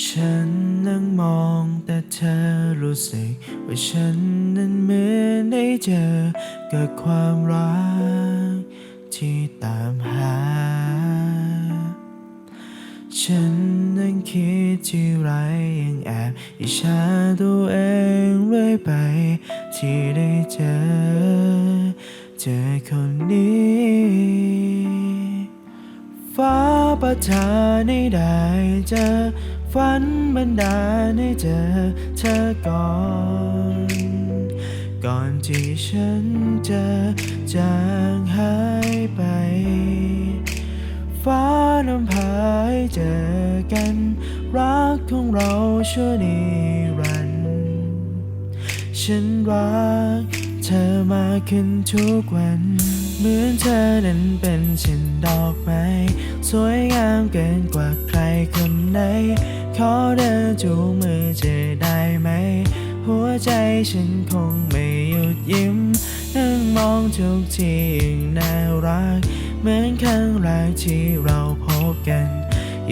ฉันนั่งมองแต่เธอรู้สึก ว่าฉันนั้นเหมือนได้เจอกับความรักที่ตามหา ฉันนั่งคิดที่ไรยังแอบอิจฉาตัวเองเรื่อยไป ที่ได้เจอ เจอคนนี้ฟ้าประทานให้ได้เจอ ฝันบันดาลให้เจอเธอก่อน ก่อนที่ฉันจะจางหายไป ฟ้านำพาให้เจอกัน รักของเราชั่วนิรันดร์ฉันรักเธอมากขึ้นทุกวัน เหมือนเธอนั้นเป็นเช่นดอกไม้สวยงามเกินกว่าใครคนไหนขอเดินจูงมือจะได้ไหม หัวใจฉันคงไม่หยุดยิ้ม นั่งมองทุกทียังน่ารัก เหมือนครั้งแรกที่เราพบกัน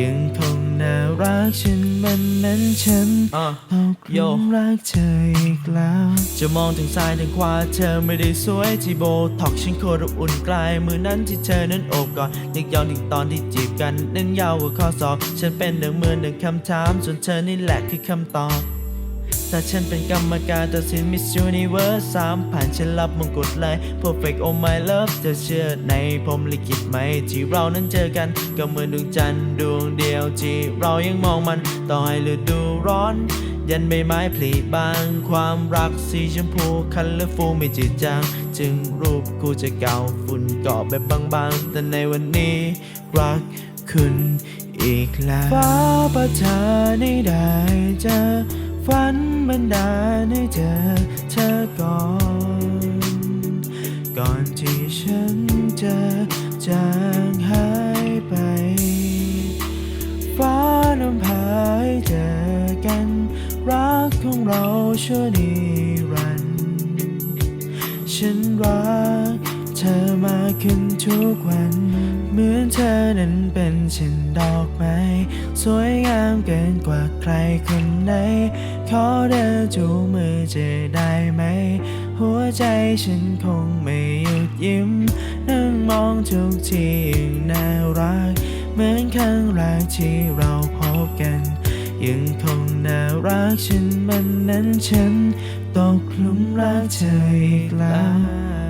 ยังคงน่ารักฉันมันนั้นฉันอะตกหลุมรักเธออีกแล้ว จะมองถึงซ้ายถึงขวาเธอไม่ได้สวยที่โบท็อกฉันโคตรอบอุ่นกลายมือนั้นที่เธอนั้นโอบกอดนึกย้อนถึงตอนที่จีบกันเน้นยาวกว่าข้อสอบ ฉันเป็นหนึ่งมือหนึ่งคำถามส่วนเธอนี่แหละคือคำตอบ ถ้าฉันเป็นกรรมการตัดสิน Miss Universe สามผ่านฉันรับมงกุฎเลย Perfect oh my love เธอเชื่อในพรมลิขิตไหม ที่เรานั้นเจอกัน ก็เหมือนดวงจันทร์ดวงเดียวที่เรายังมองมัน ต่อให้ฤดูร้อน ยันใบไม้ผลิบางความรักสีชมพูคันและฟูไม่จืดจาง จึงรูปกูจะเก่าฝุ่นเกาะแบบบางๆ แต่ในวันนี้รักคุณอีกแล้วฟ้าประทานให้ได้เจอ ฝันบันดาลให้เจอเธอก่อน ก่อนที่ฉันจะจางหายไป ฟ้านำพาให้เจอกัน รักของเราชั่วนิรันดร์ฉันรักากขึ้นทุกวัน เหมือนเธอนั้นเป็นเช่นดอกไม้สวยงามเกินกว่าใครคนไหน ขอเดินจูมือจะได้ไหม หัวใจฉันคงไม่หยุดยิ้ม นั่งมองทุกทียังน่ารัก เหมือนครั้งแรกที่เราพบกัน ยังคงน่ารักฉันมันนั้นฉันตกหลุมรักเธออีกแล้ว